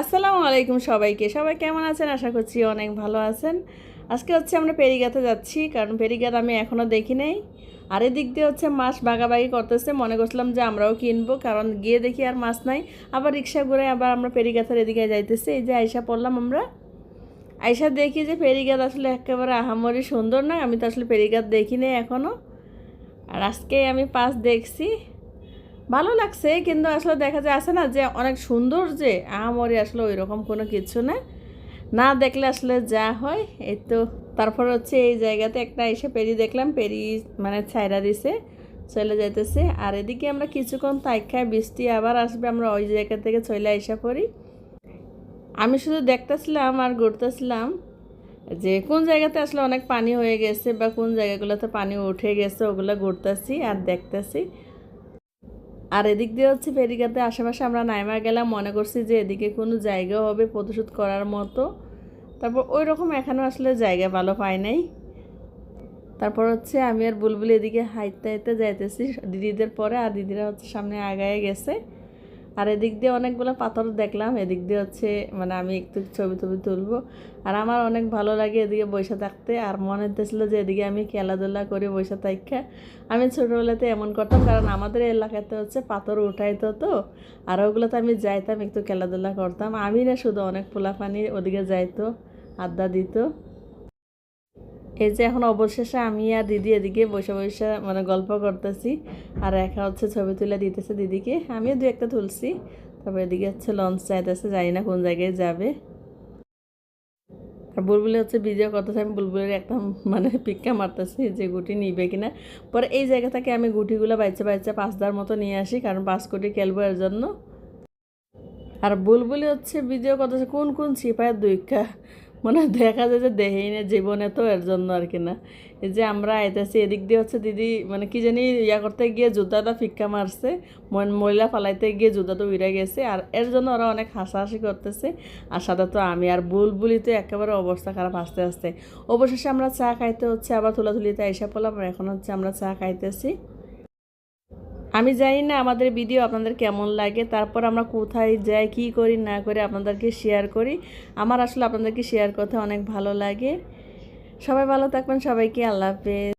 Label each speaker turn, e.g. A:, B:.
A: আসসালামু আলাইকুম সবাইকে। সবাই কেমন আছেন? আশা করছি অনেক ভালো আছেন। আজকে হচ্ছে আমরা পেরিগাতে যাচ্ছি, কারণ পেরিগাত আমি এখনও দেখি নাই। আর এদিক দিয়ে হচ্ছে মাছ বাগাবাগি করতেছে। মনে করছিলাম যে আমরাও কিনবো, কারণ গিয়ে দেখি আর মাছ নাই। আবার রিক্সা ঘুরে আবার আমরা পেরিগাতের এদিকে যাইতেছি। এই যে আয়সা পড়লাম আমরা। আয়সা দেখি যে পেরিগাত আসলে একেবারে আহামরি সুন্দর না। আমি তো আসলে পেরিগাত দেখি নাই এখনও আর আজকে আমি পাস দেখছি। ভালো লাগছে, কিন্তু আসলে দেখা যায় আছে না যে অনেক সুন্দর যে আহামরি আসলে ওই রকম কোনো কিছু না। না দেখলে আসলে যা হয়, এই তো। তারপর হচ্ছে এই জায়গাতে একটা এসে পেরি দেখলাম, পেরি মানে ছাইরা দিছে, চলে যাইতেছে। আর এদিকে আমরা কিছুক্ষণ তাইখায় বৃষ্টি আবার আসবে, আমরা ওই জায়গা থেকে চলে আইসা পড়ি। আমি শুধু দেখতেছিলাম আর ঘুরতেছিলাম যে কোন জায়গাতে আসলে অনেক পানি হয়ে গেছে বা কোন জায়গাগুলোতে পানি উঠে গেছে, ওগুলো ঘুরতেছি আর দেখতেছি। আর এদিক দিয়ে হচ্ছে ফেরিকাতে আশেপাশে আমরা নাইমা গেলাম, মনে করছি যে এদিকে কোনো জায়গা হবে ফটোশ্যুট করার মতো। তারপর ওই রকম এখানেও আসলে জায়গা ভালো পাই নাই। তারপর হচ্ছে আমি আর বুলবুল এদিকে হাইতে হাইতে যাইতেছি, দিদিদের পরে, আর দিদিরা হচ্ছে সামনে আগায় গেছে। আর এদিক দিয়ে অনেকগুলো পাথর দেখলাম, এদিক দিয়ে হচ্ছে মানে আমি একটু ছবি টবি তুলবো। আর আমার অনেক ভালো লাগে এদিকে বসে থাকতে, আর মনে হতেছিল যে এদিকে আমি খেলাধুলা করে বসে থাকা আমি ছোটোবেলাতে এমন করতাম, কারণ আমাদের এলাকাতে হচ্ছে পাথর উঠাইতো তো, আর ওগুলোতে আমি যাইতাম, একটু খেলাধুলা করতাম। আমি না শুধু অনেক পোলাপানি ওদিকে যাইতো, আড্ডা দিত। এই যে এখন অবশেষে আমি আর দিদি এদিকে বসে বসে মানে গল্প করতেছি। আর একা হচ্ছে ছবি তুলে দিতেছে দিদিকে। আমিও দু একটা তুলছি। তারপর এদিকে হচ্ছে লঞ্চ চাইতেছে জানি না কোন জায়গায় যাবে। আর বুলবুলি হচ্ছে ভিডিও করতেছে, আমি বুলবুলের একটা মানে পিক্কা মারতেছি যে গুটি নিবে কিনা। পরে এই জায়গা থেকে আমি গুটিগুলো বাইচে বাইচে পাঁচদার মতো নিয়ে আসি, কারণ পাঁচ কোটি খেলব এর জন্য। আর বুলবুলি হচ্ছে ভিডিও করতেছে, কোন কোন ছিপায় দুইকা মানে দেখা যায় যে দেহেই না জীবনে তো এর জন্য আর কি না। এই যে আমরা আইতেছি, এদিক দিয়ে হচ্ছে দিদি মানে কি জানি ইয়া করতে গিয়ে জুতাটা ফিক্কা মারছে ময়লা ফালাইতে গিয়ে জুতাটা উড়ে গেছে, আর এর জন্য ওরা অনেক হাসাহাসি করতেছে। আর সাথে তো আমি, আর বুলবুলিতে একেবারে অবস্থা খারাপ আস্তে আস্তে অবশেষে আমরা চা খাইতে হচ্ছে, আবার তুলাতুলিতে এসে পড়লাম এখন হচ্ছে আমরা চা খাইতেছি। আমি জানি না আমাদের ভিডিও আপনাদের কেমন লাগে, তারপর আমরা কোথায় যাই, কি করি, না করি আপনাদেরকে শেয়ার করি। আমার আসলে আপনাদেরকে শেয়ার করতে অনেক ভালো লাগে। সবাই ভালো থাকবেন, সবাইকে আল্লাহ হাফেজ।